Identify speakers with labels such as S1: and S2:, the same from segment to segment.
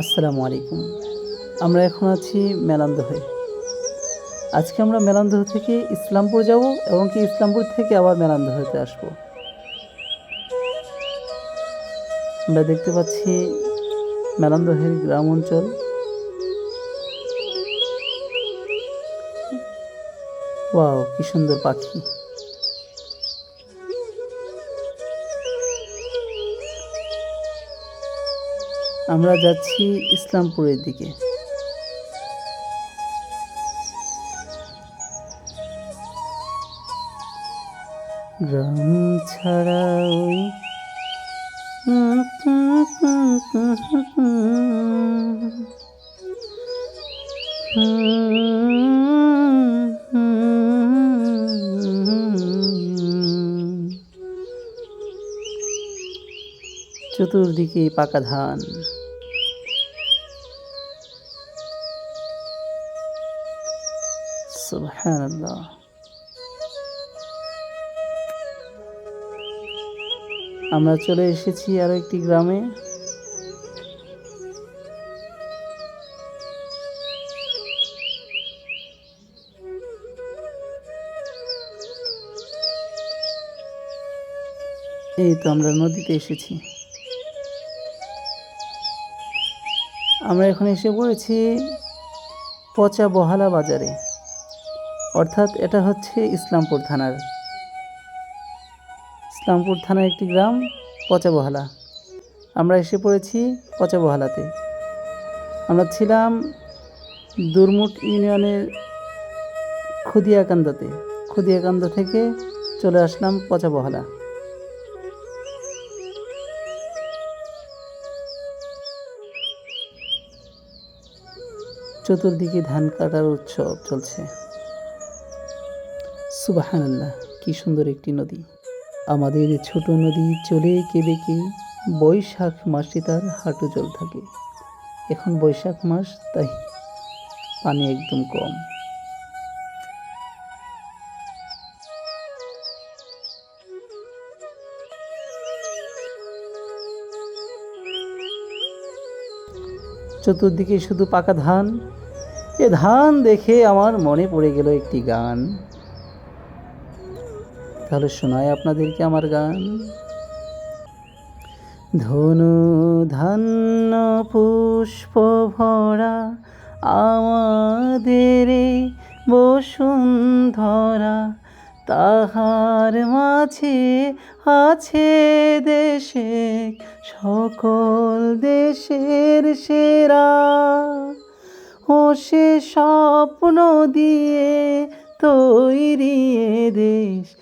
S1: আসসালামু আলাইকুম। আমরা এখন আছি মেলান্দহে। আজকে আমরা মেলান্দহ থেকে ইসলামপুর যাব এবং কি ইসলামপুর থেকে আবার মেলান্দহতে আসব। আমরা দেখতে পাচ্ছি মেলান্দহের গ্রাম অঞ্চল। ওয়াও, কি সুন্দর পাখি। আমরা যাচ্ছি ইসলামপুরের দিকে। গ্রাম ছাড়া চতুর্দিকে পাকা ধান। সুবহানাল্লাহ। আমরা চলে এসেছি আরও একটি গ্রামে। এই তো আমরা নদীতে এসেছি। আমরা এখন এসে পড়েছি পচা বহালা বাজারে। অর্থাৎ এটা হচ্ছে ইসলামপুর থানার। ইসলামপুর থানার একটি গ্রাম, পচাবহালা। আমরা এসে পড়েছি পচাবহালাতে। আমরা ছিলাম দুরমুট ইউনিয়নের খুদিয়াকান্দাতে। খুদিয়াকান্দা থেকে চলে আসলাম পচাবহালা। চতুর্দিকে ধান কাটার উৎসব চলছে। সুবাহানাল্লাহ, কি সুন্দর একটি নদী। আমাদের ছোট নদী চলে কেবেকে বৈশাখ মাসে তার হাঁটু জল থাকে। এখন বৈশাখ মাস, তাই পানি একদম কম। চতুর্দিকে শুধু পাকা ধান। এ ধান দেখে আমার মনে পড়ে গেল একটি গান। তাহলে শোনায় আপনাদেরকে আমার গান। ধনু ধান্য পুষ্প ভরা আমাদের বসুন্ধরা, তাহার মাঝে আছে দেশে, সকল দেশের সেরা। ও সে স্বপ্ন দিয়ে তৈরি দেশ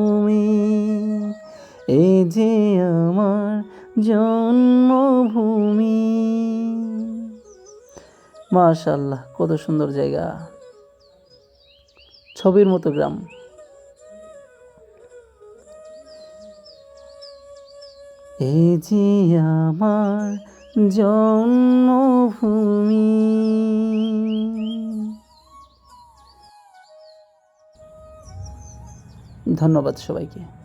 S1: যে আমার জন্মভূমি। মাশাল্লাহ কত সুন্দর জায়গা। ছবির মতো গ্রাম। এই যে আমার জন্মভূমি। ধন্যবাদ সবাইকে।